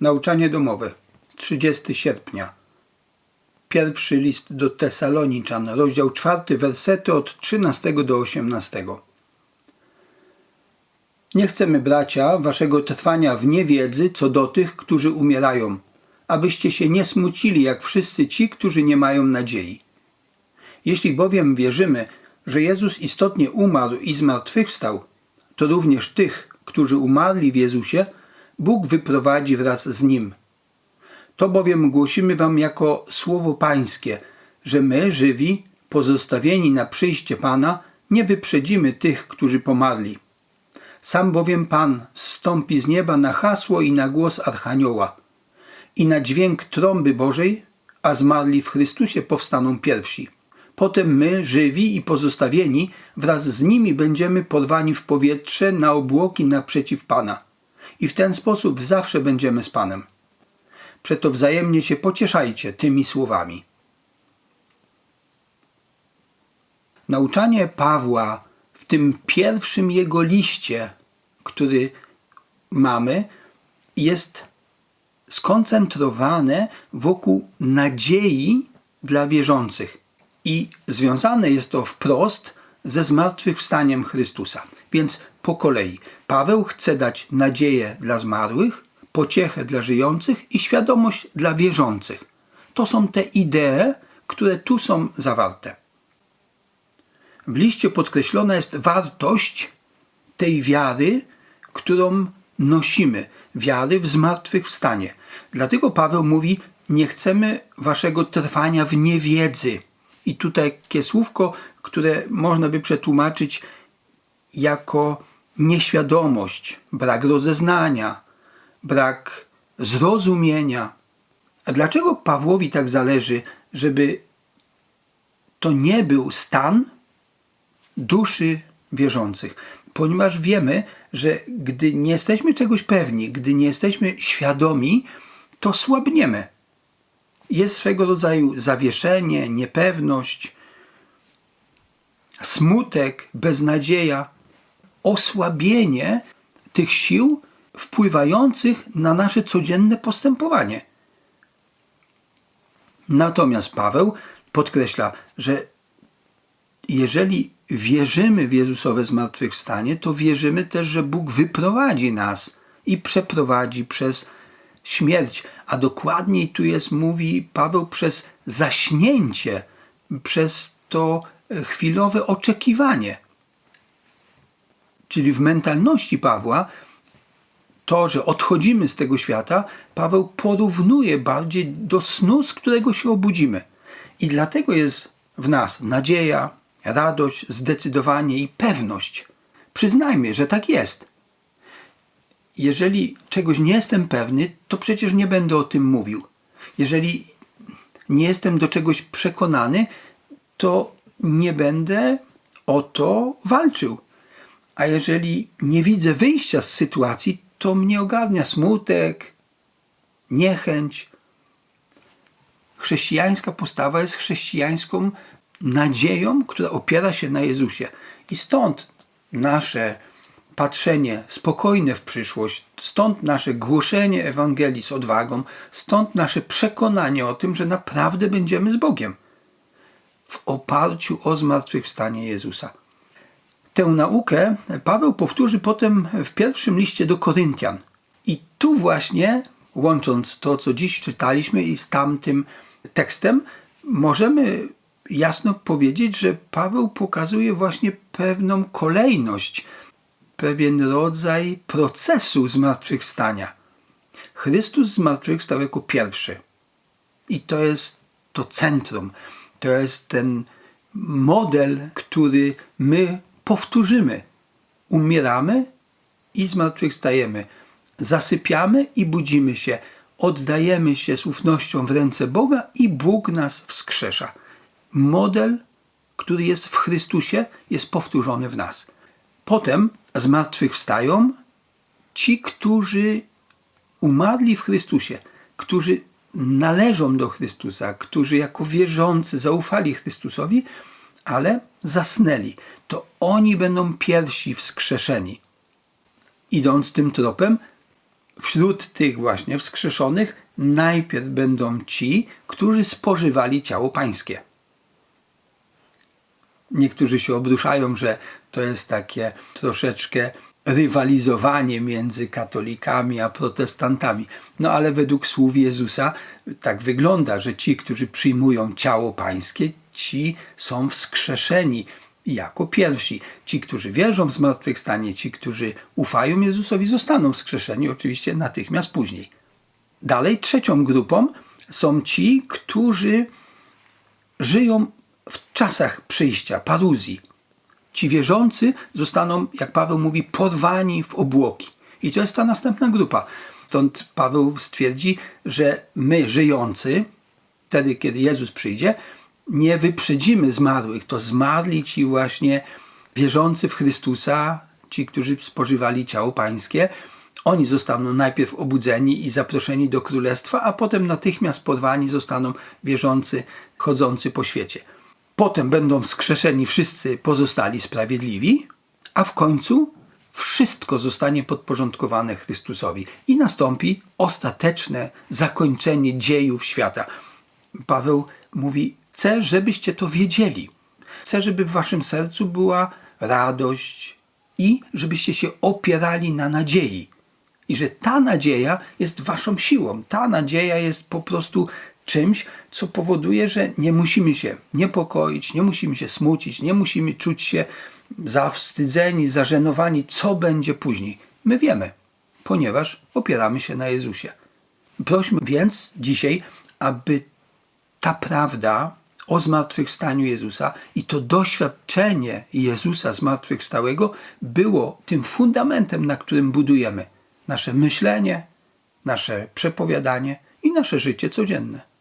Nauczanie domowe. 30 sierpnia. Pierwszy list do Tesaloniczan, rozdział 4, wersety od 13 do 18. Nie chcemy, bracia, waszego trwania w niewiedzy co do tych, którzy umierają, abyście się nie smucili jak wszyscy ci, którzy nie mają nadziei. Jeśli bowiem wierzymy, że Jezus istotnie umarł i zmartwychwstał, to również tych, którzy umarli w Jezusie, Bóg wyprowadzi wraz z Nim. To bowiem głosimy wam jako słowo pańskie, że my, żywi, pozostawieni na przyjście Pana, nie wyprzedzimy tych, którzy pomarli. Sam bowiem Pan zstąpi z nieba na hasło i na głos Archanioła i na dźwięk trąby Bożej, a zmarli w Chrystusie powstaną pierwsi. Potem my, żywi i pozostawieni, wraz z nimi będziemy porwani w powietrze na obłoki naprzeciw Pana. I w ten sposób zawsze będziemy z Panem. Przeto wzajemnie się pocieszajcie tymi słowami. Nauczanie Pawła w tym pierwszym jego liście, który mamy, jest skoncentrowane wokół nadziei dla wierzących i związane jest to wprost ze zmartwychwstaniem Chrystusa. Więc po kolei Paweł chce dać nadzieję dla zmarłych, pociechę dla żyjących i świadomość dla wierzących. To są te idee, które tu są zawarte. W liście podkreślona jest wartość tej wiary, którą nosimy, wiary w zmartwychwstanie. Dlatego Paweł mówi: Nie chcemy waszego trwania w niewiedzy. I tutaj takie słówko, które można by przetłumaczyć jako nieświadomość, brak rozeznania, brak zrozumienia. A dlaczego Pawłowi tak zależy, żeby to nie był stan duszy wierzących? Ponieważ wiemy, że gdy nie jesteśmy czegoś pewni, gdy nie jesteśmy świadomi, to słabniemy. Jest swego rodzaju zawieszenie, niepewność, smutek, beznadzieja, osłabienie tych sił wpływających na nasze codzienne postępowanie. Natomiast Paweł podkreśla, że jeżeli wierzymy w Jezusowe zmartwychwstanie, to wierzymy też, że Bóg wyprowadzi nas i przeprowadzi przez śmierć, a dokładniej tu jest, mówi Paweł, przez zaśnięcie, przez to chwilowe oczekiwanie. Czyli w mentalności Pawła to, że odchodzimy z tego świata, Paweł porównuje bardziej do snu, z którego się obudzimy. I dlatego jest w nas nadzieja, radość, zdecydowanie i pewność. Przyznajmy, że tak jest. Jeżeli czegoś nie jestem pewny, to przecież nie będę o tym mówił. Jeżeli nie jestem do czegoś przekonany, to nie będę o to walczył. A jeżeli nie widzę wyjścia z sytuacji, to mnie ogarnia smutek, niechęć. Chrześcijańska postawa jest chrześcijańską nadzieją, która opiera się na Jezusie. I stąd nasze patrzenie spokojne w przyszłość, stąd nasze głoszenie Ewangelii z odwagą, stąd nasze przekonanie o tym, że naprawdę będziemy z Bogiem w oparciu o zmartwychwstanie Jezusa. Tę naukę Paweł powtórzy potem w pierwszym liście do Koryntian. I tu właśnie, łącząc to, co dziś czytaliśmy i z tamtym tekstem, możemy jasno powiedzieć, że Paweł pokazuje właśnie pewną kolejność, pewien rodzaj procesu zmartwychwstania. Chrystus zmartwychwstał jako pierwszy. I to jest to centrum, to jest ten model, który my powtórzymy. Umieramy i zmartwychwstajemy. Zasypiamy i budzimy się. Oddajemy się z ufnością w ręce Boga i Bóg nas wskrzesza. Model, który jest w Chrystusie, jest powtórzony w nas. Potem zmartwychwstają ci, którzy umarli w Chrystusie, którzy należą do Chrystusa, którzy jako wierzący zaufali Chrystusowi, ale zasnęli. To oni będą pierwsi wskrzeszeni. Idąc tym tropem, wśród tych właśnie wskrzeszonych najpierw będą ci, którzy spożywali ciało pańskie. Niektórzy się obruszają, że to jest takie troszeczkę rywalizowanie między katolikami a protestantami. No ale według słów Jezusa tak wygląda, że ci, którzy przyjmują ciało pańskie, ci są wskrzeszeni jako pierwsi. Ci, którzy wierzą w zmartwychwstanie, ci, którzy ufają Jezusowi, zostaną wskrzeszeni oczywiście natychmiast później. Dalej, trzecią grupą są ci, którzy żyją w czasach przyjścia, paruzji. Ci wierzący zostaną, jak Paweł mówi, porwani w obłoki. I to jest ta następna grupa. Stąd Paweł stwierdzi, że my żyjący, wtedy kiedy Jezus przyjdzie, nie wyprzedzimy zmarłych. To zmarli ci właśnie wierzący w Chrystusa, ci, którzy spożywali ciało pańskie, oni zostaną najpierw obudzeni i zaproszeni do królestwa, a potem natychmiast porwani zostaną wierzący chodzący po świecie. Potem będą wskrzeszeni wszyscy pozostali sprawiedliwi, a w końcu wszystko zostanie podporządkowane Chrystusowi i nastąpi ostateczne zakończenie dziejów świata. Paweł mówi: Chcę, żebyście to wiedzieli. Chcę, żeby w waszym sercu była radość i żebyście się opierali na nadziei. I że ta nadzieja jest waszą siłą. Ta nadzieja jest po prostu czymś, co powoduje, że nie musimy się niepokoić, nie musimy się smucić, nie musimy czuć się zawstydzeni, zażenowani, co będzie później. My wiemy, ponieważ opieramy się na Jezusie. Prośmy więc dzisiaj, aby ta prawda o zmartwychwstaniu Jezusa i to doświadczenie Jezusa zmartwychwstałego było tym fundamentem, na którym budujemy nasze myślenie, nasze przepowiadanie i nasze życie codzienne.